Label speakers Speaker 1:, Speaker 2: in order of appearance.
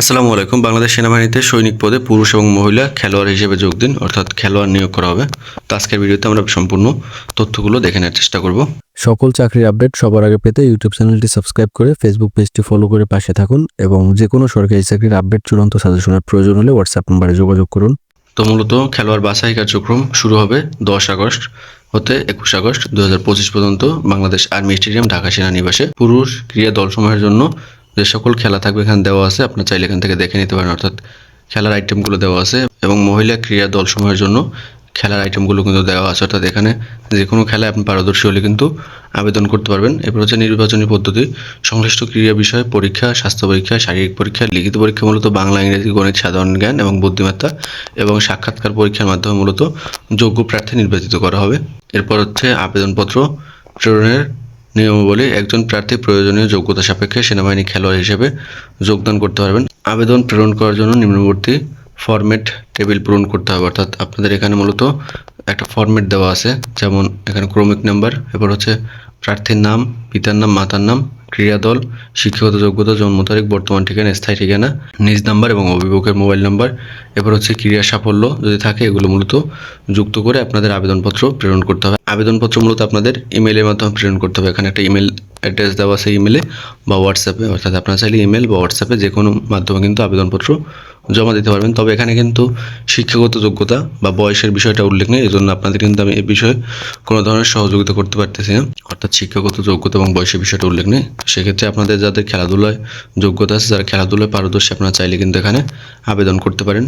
Speaker 1: আসসালামু আলাইকুম। বাংলাদেশ সেনাবাহিনীতে সৈনিক পদে পুরুষ এবং মহিলা খেলোয়াড় হিসেবে যোগ দিন অর্থাৎ খেলোয়াড় নিয়োগ করা হবে। তো আজকের ভিডিওতে আমরা সম্পূর্ণ তথ্যগুলো দেখে নেওয়ার চেষ্টা করব।
Speaker 2: সকল চাকরির আপডেট সবার আগে পেতে ইউটিউব চ্যানেলটি সাবস্ক্রাইব করে ফেসবুক পেজটি ফলো করে পাশে থাকুন এবং যে কোনো সরকারি চাকরির আপডেট চূড়ান্ত সাজেশনের প্রয়োজন হলে হোয়াটসঅ্যাপ নম্বরে যোগাযোগ করুন।
Speaker 1: তো মূলত খেলোয়াড় বাছাই কার্যক্রম শুরু হবে দশ আগস্ট হতে একুশ আগস্ট দুই হাজার পঁচিশ পর্যন্ত বাংলাদেশ আর্মি স্টেডিয়াম ঢাকা সেনানিবাসে। পুরুষ ক্রীড়া দলসমূহের জন্য যে সকল খেলা থাকবে এখানে দেওয়া আছে, আপনার চাইলে এখান থেকে দেখে নিতে পারেন। অর্থাৎ খেলার আইটেমগুলো দেওয়া আছে এবং মহিলা ক্রীড়া দলসমূহের জন্য খেলার আইটেমগুলো কিন্তু দেওয়া আছে। অর্থাৎ এখানে যে কোনো খেলায় আপনি পারদর্শী হলে কিন্তু আবেদন করতে পারবেন। এরপর হচ্ছে নির্বাচনী পদ্ধতি। সংশ্লিষ্ট ক্রীড়া বিষয়, পরীক্ষা, স্বাস্থ্য পরীক্ষা, শারীরিক পরীক্ষা, লিখিত পরীক্ষা মূলত বাংলা, ইংরেজি, গণিত, সাধারণ জ্ঞান এবং বুদ্ধিমত্তা এবং সাক্ষাৎকার পরীক্ষার মাধ্যমে মূলত যোগ্য প্রার্থী নির্বাচিত করা হবে। এরপর হচ্ছে আবেদনপত্র প্রেরণের নিয়মাবলী একজন প্রার্থী প্রয়োজনীয় যোগ্যতা সাপেক্ষে সেনাবাহিনী খেলোয়াড় হিসেবে যোগদান করতে পারবেন। আবেদন প্রেরণ করার জন্য নিম্নবর্তী ফরম্যাট টেবিল পূরণ করতে হবে। অর্থাৎ আপনাদের এখানে মূলত একটা ফরম্যাট দেওয়া আছে, যেমন এখানে ক্রমিক নাম্বার এরপর হচ্ছে প্রার্থীর নাম, পিতার নাম, মাতার নাম ক্রীড়া দল শিক্ষাগত যোগ্যতা, জন্ম তারিখ, বর্তমান ঠিকানা, স্থায়ী ঠিকানা, নিজ নাম্বার এবং অভিভাবকের মোবাইল নাম্বার। এরপর হচ্ছে ক্রীড়া সাফল্য, যদি থাকে এগুলো মূলত যুক্ত করে আপনাদের আবেদনপত্র প্রেরণ করতে হবে। আবেদনপত্র মূলত আপনাদের ইমেলের মাধ্যমে প্রেরণ করতে হবে। এখানে একটা ইমেল অ্যাড্রেস দেওয়া আছে ইমেলে বা হোয়াটসঅ্যাপে অর্থাৎ আপনারা চাইলে ইমেল বা হোয়াটসঅ্যাপে যে কোনো মাধ্যমে কিন্তু আবেদনপত্র জমা দিতে পারবেন। তবে এখানে কিন্তু শিক্ষাগত যোগ্যতা বা বয়সের বিষয়টা উল্লেখ নেই এই জন্য আপনাদের কিন্তু আমি এই বিষয়ে কোনো ধরনের সহযোগিতা করতে পারতেছি না। অর্থাৎ শিক্ষাগত যোগ্যতা এবং বয়সের বিষয়টা উল্লেখ নেই। সেক্ষেত্রে আপনাদের যাদের খেলাধুলায় যোগ্যতা আছে, যারা খেলাধুলায় পারদর্শী, আপনারা চাইলে কিন্তু এখানে আবেদন করতে পারেন।